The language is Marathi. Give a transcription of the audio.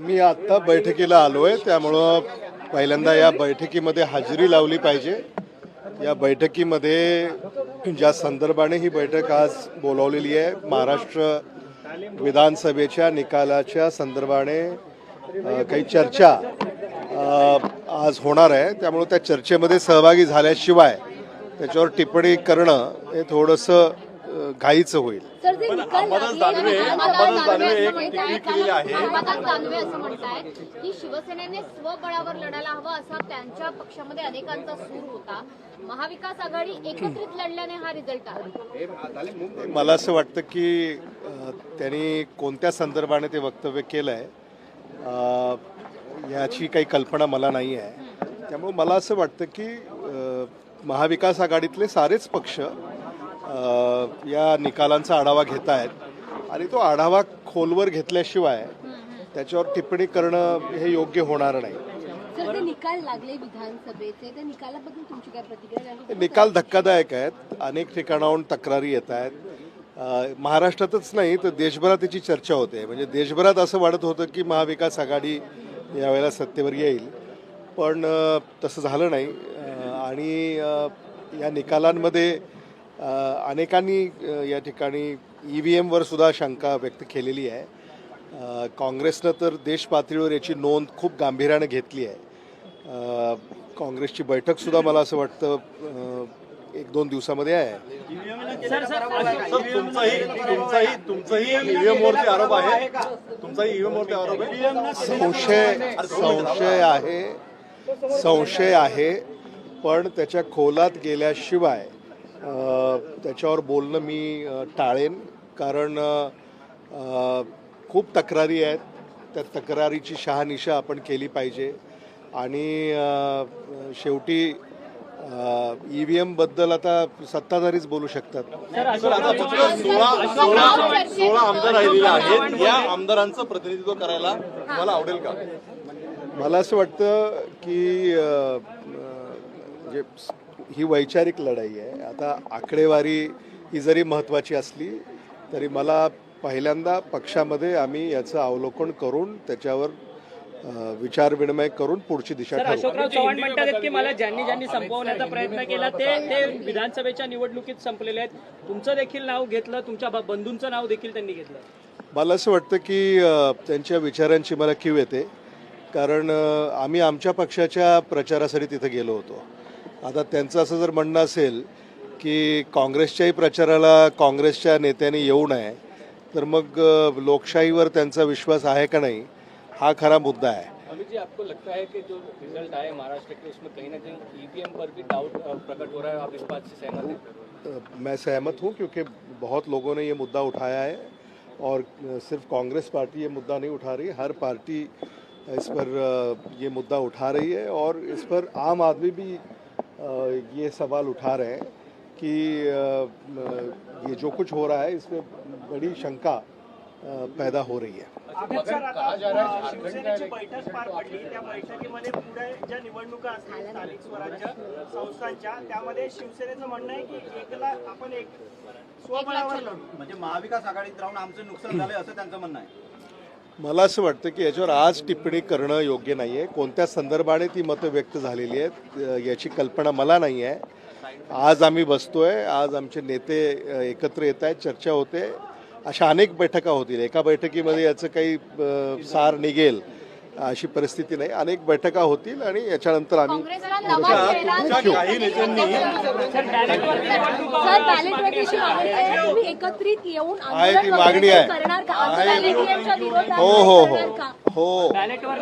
मी आत्ता बैठकीला आलो आहे त्यामुळं पहिल्यांदा या बैठकीमध्ये हजेरी लावली पाहिजे. या बैठकीमध्ये ज्या संदर्भाने ही बैठक आज बोलावलेली आहे महाराष्ट्र विधानसभेच्या निकालाच्या संदर्भाने काही चर्चा आज होणार आहे. त्यामुळं त्या चर्चेमध्ये सहभागी झाल्याशिवाय त्याच्यावर टिप्पणी करणं हे थोडंसं घाईचं होईल. दानवे केलेले आहे. दानवे असं की शिवसेनेने स्वबळावर लढायला हवं असा त्यांच्या पक्षामध्ये अनेकांचा सूर होता. महाविकास आघाडी एकत्रित लढल्याने हा रिझल्ट आला. मला असं वाटतं की त्यांनी कोणत्या संदर्भाने ते वक्तव्य केलं आहे याची काही कल्पना मला नाही आहे. त्यामुळे मला असं वाटतं की महाविकास आघाडीतले सारेच पक्ष या निकालांचा आढावा घेत आहेत आणि तो आढावा खोलवर घेतल्याशिवाय त्याच्यावर टिप्पणी करणं हे योग्य होणार नाही. निकाल लागले विधानसभेचे. त्या निकालाबद्दल तुमची काय प्रतिक्रिया कारण की निकाल धक्कादायक आहेत. अनेक ठिकाणाहून तक्रारी येत आहेत. महाराष्ट्रातच नाही तर देशभरात त्याची चर्चा होते. म्हणजे देशभरात असं वाटत होतं की महाविकास आघाडी यावेळेला सत्तेवर येईल. पण तसं झालं नाही. आणि या निकालांमध्ये अनेकांनी या ठिकाणी ई व्ही एमवर सुद्धा शंका व्यक्त केलेली आहे. काँग्रेसनं तर देश पातळीवर याची नोंद खूप गांभीर्यानं घेतली आहे. काँग्रेसची बैठकसुद्धा मला असं वाटतं एक दोन दिवसामध्ये आहे. आरोप आहे. संशय संशय आहे. संशय आहे. पण त्याच्या खोलात गेल्याशिवाय त्याच्यावर बोलणं मी टाळेन. कारण खूप तक्रारी आहेत. त्या तक्रारीची शहानिशा आपण केली पाहिजे. आणि शेवटी ई व्ही एमबद्दल आता सत्ताधारीच बोलू शकतात. सर आता फक्त सोळा सोळा सोळा आमदार राहिलेले आहेत. या आमदारांचं प्रतिनिधित्व करायला तुम्हाला आवडेल का? मला असं वाटतं की म्हणजे ही वैचारिक लढाई आहे. आता आकडेवारी ही जरी महत्त्वाची असली तरी मला पहिल्यांदा पक्षामध्ये आम्ही याचं अवलोकन करून त्याच्यावर अ, विचारविनिमय करून पुढची दिशा अशोकराव चव्हाण म्हणतात की मला ज्यांनी ज्यांनी संपवण्याचा प्रयत्न केला ते ते विधानसभेच्या निवडणुकीत संपलेले आहेत. तुमचं देखील नाव घेतलं तुमच्या बंधूंचं नाव देखील त्यांनी घेतलं. मला असं वाटतं की त्यांच्या विचारांची मला कीव येते. कारण आम्ही आमच्या पक्षाच्या प्रचारासाठी तिथे गेलो होतो. आता त्यांचं असं जर म्हणणं असेल की काँग्रेसच्याही प्रचाराला काँग्रेसच्या नेत्यांनी येऊ नये तर मग लोकशाहीवर त्यांचा विश्वास आहे का नाही हा खरा मुद्दा आहे. अमित जी आपको लगता है कि जो रिजल्ट आए महाराष्ट्र के उसमें कहीं ना कहीं ईवीएम पर भी डाउट अ, प्रकट हो रहा है? आप इस बात से सहमत हैं? अ, मैं सहमत हूँ क्योंकि बहुत लोगों ने ये मुद्दा उठाया है और सिर्फ कांग्रेस पार्टी ये मुद्दा नहीं उठा रही हर पार्टी इस पर ये मुद्दा उठा रही है और इस पर आम आदमी भी ये सवाल उठा रहे हैं कि ये जो कुछ हो रहा है इसमें बड़ी शंका पैदा हो रही है। शिवसेनेची बैठक पार पडली. त्या बैठकीमध्ये पुढे ज्या निवडणुका असतील स्थानिक स्वराज्य संस्थांच्या त्यामध्ये शिवसेनेचं म्हणणं आहे की एकला आपण एक स्वबळावर लढू. म्हणजे महाविकास आघाडीत राहून आमचं नुकसान झालंय असं त्यांचं म्हणणं आहे. मला असं वाटतं की याच्यावर आज टिप्पणी करणं योग्य नाही आहे कोणत्या संदर्भाने ती मतं व्यक्त झालेली आहेत याची कल्पना मला नाही आहे आज आम्ही बसतो आहे आज आमचे नेते एकत्र येत आहेत चर्चा होते. अशा अनेक बैठका होतील. एका बैठकीमध्ये याचं काही सार निघेल. अशी परिस्थिती नाही. अनेक बैठका होतील आणि याच्यानंतर आम्ही आहे. तुम्ही एकत्रित येऊन आहे ती मागणी आहे. करणार का? आहे. बॅलेट विरोधात हो हो करणार हो. का? हो. बॅलेटवर